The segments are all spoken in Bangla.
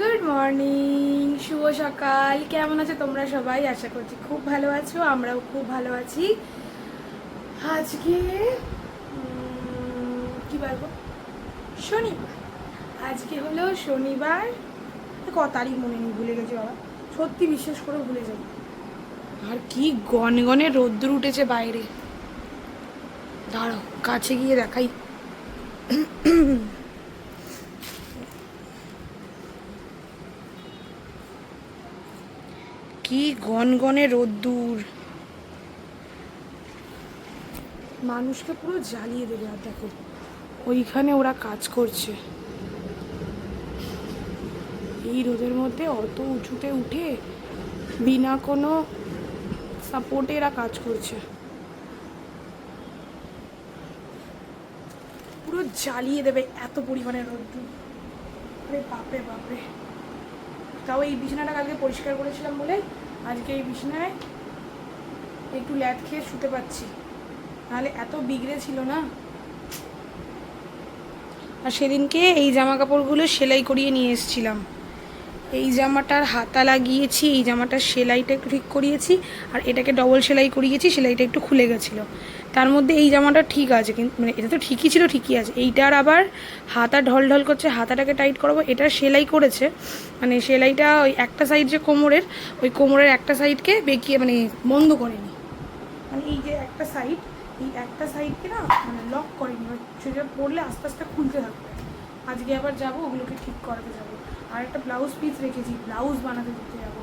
গুড মর্নিং শুভ সকাল। কেমন আছো তোমরা সবাই? আশা করছি খুব ভালো আছো, আমরাও খুব ভালো আছি। আজকে কি বলব? শনিবার। আজকে হলো শনিবার। ক তারিখ মনে নেই, ভুলে গেছি বাবা। সত্যি বিশ্বাস করে ভুলে যাই। আর কি গনে গনে রোদ্দুর উঠেছে বাইরে। দাঁড়াও, কাছে গিয়ে দেখাই। কি গনগনে রোদ্দুর। মানুষকে পুরো জ্বালিয়ে দেবে আর দেখো, ওইখানে ওরা কাজ করছে। এই রোদের মধ্যে অত উঁচুতে উঠে বিনা কোনো সাপোর্টে এরা কাজ করছে। পুরো জ্বালিয়ে দেবে এত পরিমাণে রোদ্দুর। বাপরে বাপরে। তাও এই বিছানাটা কালকে পরিষ্কার করেছিলাম বলে আজকে এই বিছানায় একটু ল্যাদ খেয়ে শুতে পাচ্ছি। নাহলে এত বিগড়ে ছিল না। আর সেদিনকে এই জামা কাপড়গুলো সেলাই করিয়ে নিয়ে এসেছিলাম। এই জামাটার হাতা লাগিয়েছি, এই জামাটার সেলাইটা একটু ঠিক করিয়েছি, আর এটাকে ডবল সেলাই করিয়েছি, সেলাইটা একটু খুলে গেছিল। তার মধ্যে এই জামাটা ঠিক আছে, কিন্তু মানে এটা তো ঠিকই ছিল, ঠিকই আছে। এইটার আবার হাতা ঢল ঢল করছে, হাতাটাকে টাইট করাবো, এটা সেলাই করেছে। মানে সেলাইটা ওই একটা সাইড যে কোমরের, ওই কোমরের একটা সাইডকে বেঁকিয়ে মানে বন্ধ করেনি। মানে এই যে একটা সাইড এই একটা সাইডকে না মানে লক করেনি সেটা পড়লে আস্তে আস্তে খুলতে থাকবে। আজকে আবার যাব, ওগুলোকে ঠিক করাতে যাব। আর একটা ব্লাউজ পিস রেখেছি ব্লাউজ বানাতে দিতে যাব।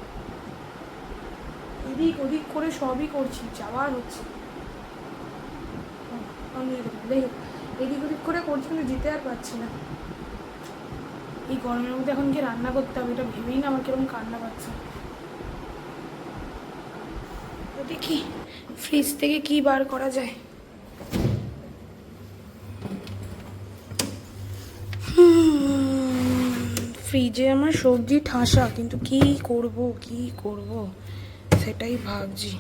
এদিক ওদিক করে সবই করছি যাওয়ার হচ্ছে আমি এদিক ওদিক করে করছি কিন্তু যেতে আর পারছি না। এই গরমের মধ্যে এখন গিয়ে রান্না করতে হবে, এটা ভেবেই না আমার কীরকম কান্না পাচ্ছে। দেখি ফ্রিজ থেকে কি বার করা যায়। ফ্রিজে আমার সবজি ঠাসা, কিন্তু কি করব কি করব? সেটাই ভাবছি।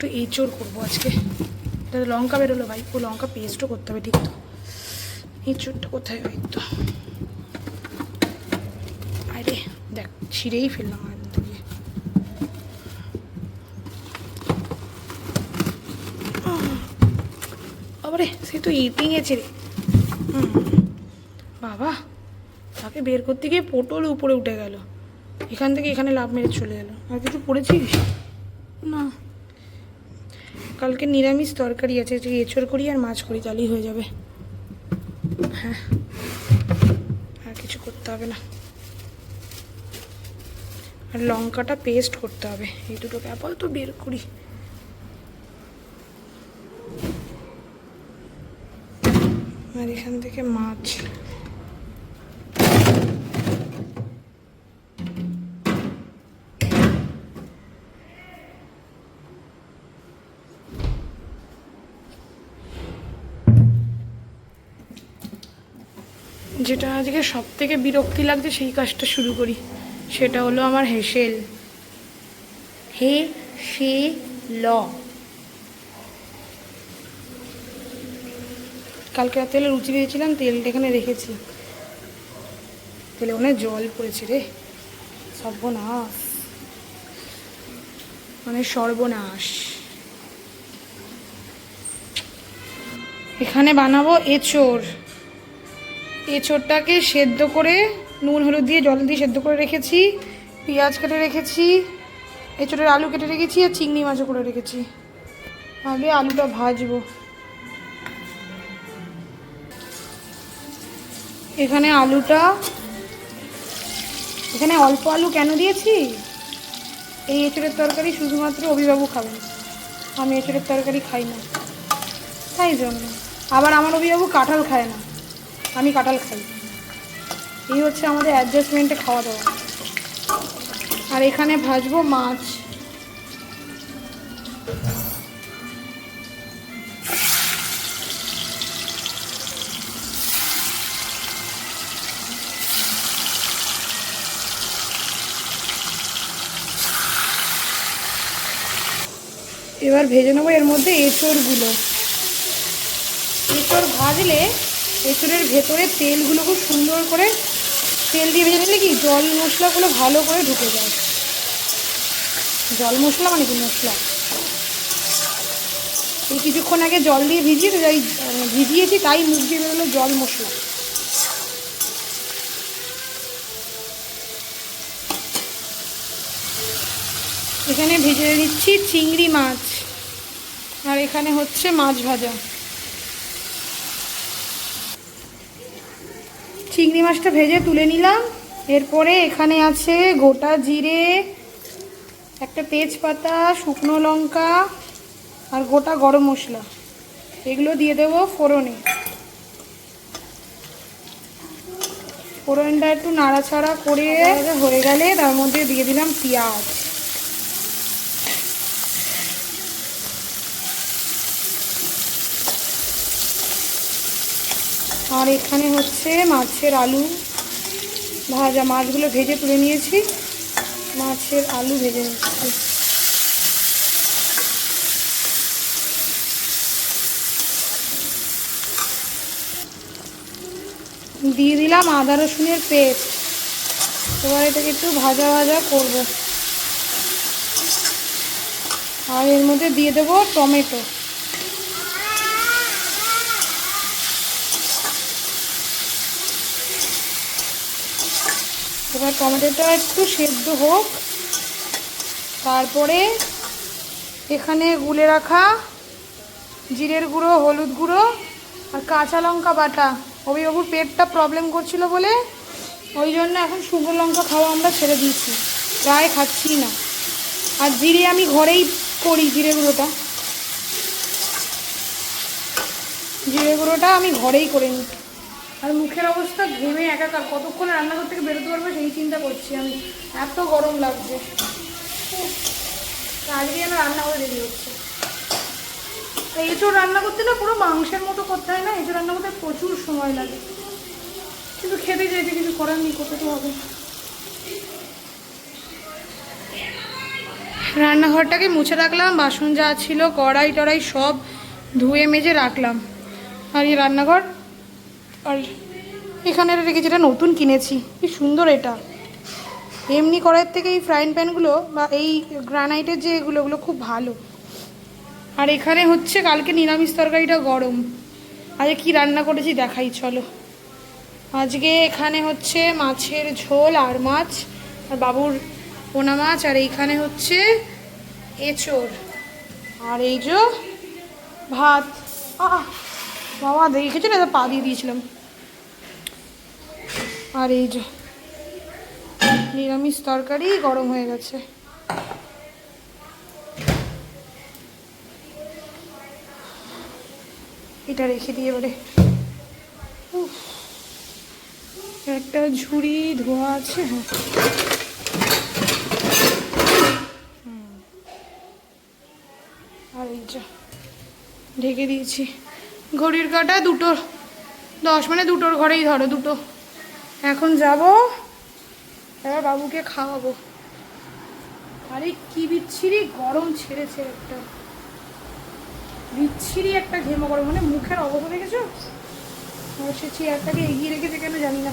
একটু এঁচড় করব আজকে। এটা তো লঙ্কা বেরোলো ভাই, ও লঙ্কা পেস্টও করতে হবে, ঠিক তো? এঁচড়টা কোথায় ভাই তো? আরে, দেখ, ছিঁড়েই ফেললাম আর সে তো ইটিং এছে রে বাবা, তাকে বের করতে গিয়ে পটল উপরে উঠে গেল। এখান থেকে এখানে লাভ মেরে চলে গেল। আর কিছু পড়েছিস না। কালকে নিরামিষ তরকারি আছে এঁচড় করি আর মাছ করি, তাহলেই হয়ে যাবে। হ্যাঁ আর কিছু করতে হবে না। আর লঙ্কাটা পেস্ট করতে হবে, এই দুটোকে আপাতত বের করি। আর এখান থেকে মাছ। যেটা আজকে সব থেকে বিরক্তি লাগছে, সেই কাজটা শুরু করি। সেটা হলো আমার হেসেল। হে সে ল। কালকে রাতে হলে লুচি দিয়েছিলাম, তেলটা এখানে রেখেছি। তেলে অনেক জল পড়েছে রে। সর্বনাশ। মানে সর্বনাশ। এখানে বানাবো এঁচড়। এঁচড়টাকে সেদ্ধ করে নুন, হলুদ দিয়ে জল দিয়ে সেদ্ধ করে রেখেছি, পেঁয়াজ কেটে রেখেছি, এঁচড়ের আলু কেটে রেখেছি আর চিংড়ি মাছও করে রেখেছি। আগে আলুটা ভাজবো। এখানে আলুটা, এখানে অল্প আলু কেন দিয়েছি? এই এঁচড়ের তরকারি শুধুমাত্র অভিবাবু খাবেন। আমি এঁচড়ের তরকারি খাই না। তাই জন্য। আবার আমার অভিবাবু কাঁঠাল খায় না। আমি কাঁঠাল খাই। এই হচ্ছে আমাদের অ্যাডজাস্টমেন্টে খাওয়া দাওয়া। আর এখানে ভাজবো মাছ। এবার ভেজে নেব এর মধ্যে এঁচড়গুলো। এঁচড় ভাজলে এঁচড়ের ভেতরে তেলগুলো খুব সুন্দর করে তেল দিয়ে ভেজে নিলে কি জল মশলাগুলো ভালো করে ঢুকে যায়। জল মশলা মানে কি মশলা? এই কিছুক্ষণ আগে জল দিয়ে ভিজিয়ে তো যাই মানে ভিজিয়েছি, তাই মুখ দিয়ে বেরোলো জল মশলা। এখানে ভেজে নিচ্ছি চিংড়ি মাছ। আর এখানে হচ্ছে মাছ ভাজা। চিংড়ি মাছটা ভেজে তুলে নিলাম। এরপরে এখানে আছে গোটা জিরে একটা তেজপাতা শুকনো লঙ্কা আর গোটা গরম মশলা। এগুলো দিয়ে দেবো ফোড়নে। ফোড়নটা একটু নাড়াচাড়া করে হয়ে গেলে তার মধ্যে দিয়ে দিলাম পেঁয়াজ। আর এখানে হচ্ছে মাছের আলু ভাজা। মাছগুলো ভেজে তুলে নিয়েছি। মাছের আলু ভেজে নিচ্ছি। দিয়ে দিলাম আদা রসুনের পেস্ট। এবার এটাকে একটু ভাজা ভাজা করব। আর এর মধ্যে দিয়ে দেবো টমেটো। এবার টমেটোটা একটু সেদ্ধ হোক। তারপরে এখানে গুলে রাখা জিরের গুঁড়ো, হলুদ গুঁড়ো আর কাঁচা লঙ্কা বাটা। অভিবাবুর পেটটা প্রবলেম করছিল বলে ওই জন্য এখন শুকনো লঙ্কা খাওয়া আমরা ছেড়ে দিয়েছি। প্রায় খাচ্ছি না। আর জিরে আমি ঘরেই করি জিরে গুঁড়োটা। জিরে গুঁড়োটা আমি ঘরেই করে নিই আর মুখের অবস্থা ঘেমে একাকার। কতক্ষণ রান্নাঘর থেকে বেরোতে পারব সেই চিন্তা করছি আমি। এত গরম লাগছে। আজকে যেন রান্না করে দেরি হচ্ছে। এঁচড় রান্না করতে না পুরো মাংসের মতো করতে হয় না এঁচড় রান্না করতে প্রচুর সময় লাগে। কিন্তু খেতে চাইছে কিছু করার নেই, করতে তো হবে। রান্নাঘরটাকে মুছে রাখলাম, বাসন যা ছিল কড়াই টড়াই সব ধুয়ে মেজে রাখলাম। আর এই রান্নাঘর আর এখানে রেখেছি এটা নতুন কিনেছি, কি সুন্দর এটা। এমনি কড়াইয়ের থেকে এই ফ্রাইং প্যানগুলো বা এই গ্রানাইটের যে এগুলো ওগুলো খুব ভালো। আর এখানে হচ্ছে কালকে নিরামিষ তরকারিটা গরম। আজকে কি রান্না করেছি দেখাই, চলো। আজকে এখানে হচ্ছে মাছের ঝোল, আর মাছ, আর বাবুর পোনা মাছ, আর এইখানে হচ্ছে এঁচড়। আর এই যে ভাত। আহ! বাবা দেখেছ না পা দিয়ে দিয়েছিলাম। আর এই যে, নিরামিষ তরকারি গরম হয়ে গেছে। এটা রেখে দিয়ে এবারে। একটা ঝুড়ি ধোয়া আছে হ্যাঁ। আর এই যা, ঢেকে দিয়েছি। ঘড়ির কাটা দুটো। দশ মানে দুটোর ঘরেই ধরো দুটো। এখন যাব, এবার বাবুকে খাওয়াবো। আরে কি বিচ্ছিরি গরম ছেড়েছে একটা। বিচ্ছিরি একটা ঘেমো গরম মানে মুখের অবস্থা দেখেছ? সে চেয়ারটাকে এগিয়ে রেখেছে কেন জানি না।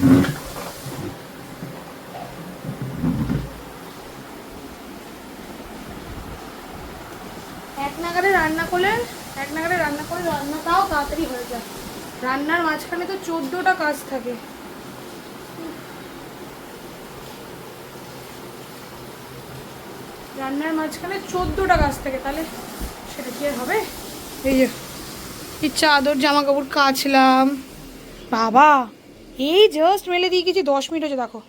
এক নাগারে রান্না করলে এক নাগারে রান্না করে রান্নাটাও তাড়াতাড়ি হয়ে যায়। রান্নার মাঝখানে তো চোদ্দোটা কাজ থাকে। রান্নার মাঝখানে চোদ্দোটা কাজ থাকে, তাহলে সেটা কি আর হবে? এই যে, এই চাদর জামা কাপড় কাচলাম। বাবা, এই জাস্ট মেলে দিয়ে গেছি, দশ মিনিট হয়েছে, দেখো।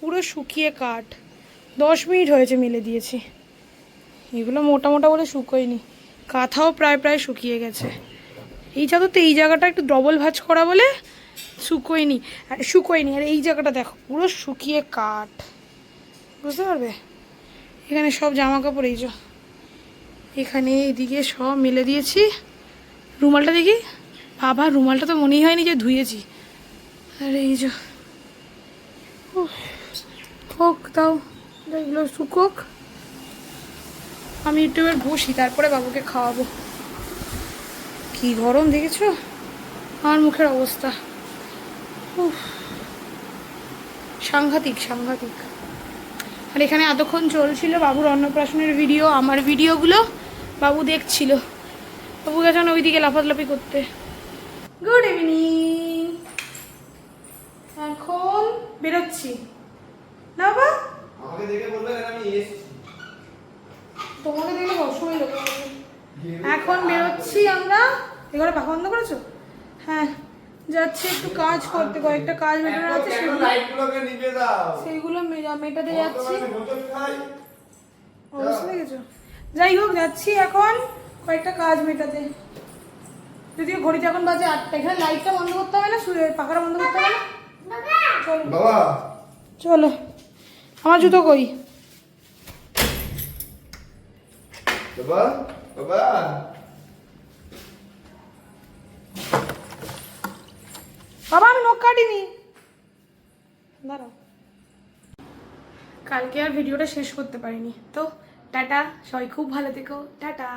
পুরো শুকিয়ে কাঠ। দশ মিনিট হয়েছে মেলে দিয়েছি। এগুলো মোটা মোটা বলে শুকোয়নি। কাঁথাও প্রায় প্রায় শুকিয়ে গেছে। এই চাদর তো এই জায়গাটা একটু ডবল ভাঁজ করা বলে শুকোয়নি আর শুকোয়নি আর এই জায়গাটা দেখো, পুরো শুকিয়ে কাঠ। বুঝতে পারবে? এখানে সব জামা কাপড় এই যে। এখানে এইদিকে সব মেলে দিয়েছি। রুমালটা দেখি? বাবা, রুমালটা তো মনেই হয়নি যে ধুয়েছি। আর এই যে হোক তাও। এগুলো শুকোক। আমি একটু এবার বসি, তারপরে বাবুকে খাওয়াবো। কি গরম, দেখেছ? আমার মুখের অবস্থা। সাংঘাতিক সাংঘাতিক। আর এখানে এতক্ষণ চলছিল বাবুর অন্নপ্রাশনের ভিডিও, আমার ভিডিওগুলো বাবু দেখছিল। বাবু গেছেন ওইদিকে লাফালাফি করতে। গুড ইভিনিং এখন বেরোচ্ছি। না বাবা আমাকে দেখে বলবেন আমি এসেছি। তোমাকে দেখলে সবসময় লোক এখন বেরোচ্ছি আমরা। এগুলো পাখা বন্ধ করেছ? হ্যাঁ যাচ্ছি একটু কাজ করতে। কয়েকটা কাজ মেটানো আছে সেগুলো মেটাতে যাচ্ছি। অবস্থা দেখেছ যাই হোক যাচ্ছি এখন কয়েকটা কাজ মেটাতে। যদিও ঘড়িতে এখন বাজে আটটা। এখানে লাইটটা বন্ধ করতে হবে না? সু- পাখাটা বন্ধ করতে হবে না? চলো। চলো। আমার জুতো কই? বাবা বাবা বাবা আমি নখ কাটিনি। দাঁড়াও। কালকে আর ভিডিওটা শেষ করতে পারিনি। তো টাটা। সবাই খুব ভালো থেকো। টাটা।